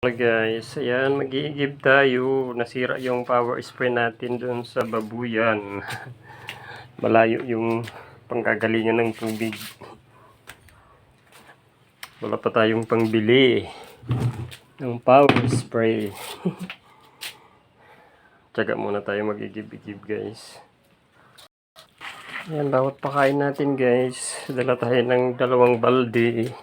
Hello guys, ayan, mag-iigib tayo. Nasira yung power spray natin dun sa babuyan. Malayo yung panggagalingan ng tubig. Wala pa tayong pangbili ng power spray. Tsaga muna tayo mag-igib-igib guys. Ayan, bawat pakain natin guys. Dala tayo ng dalawang balde.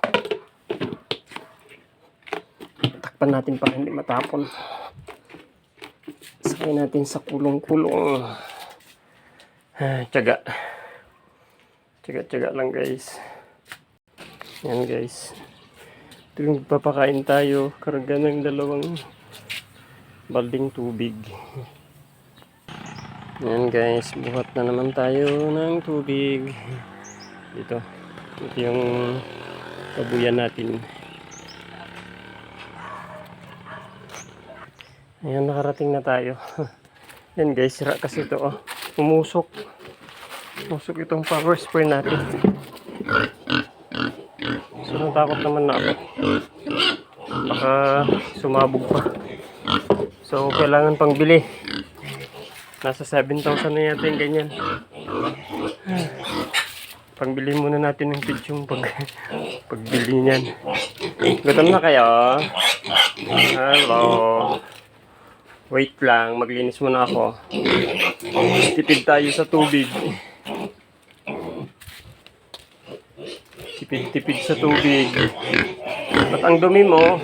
Takpan natin para hindi matapon. Sakay natin sa kulong-kulong. Ah, Tiyaga. Tiyaga-tiyaga lang guys. Yan guys. Yung papakain tayo. Karga ng dalawang balding tubig. Yan guys. Buhat na naman tayo ng tubig. Dito. Ito yung kabuyan natin. Ayan, nakarating na tayo. Yan guys, sira kasi ito oh. Umusok. Umusok itong power spray natin. So, natakot naman na ako. Baka sumabog pa. So, kailangan pang bili. Nasa 7,000 na yata yung ganyan. Pangbili muna natin ng pidyong pag pagbili niyan. Gutom na kayo? Hello. Wait lang, maglinis muna ako. Tipid tayo sa tubig. Tipid-tipid sa tubig. At ang dumi mo,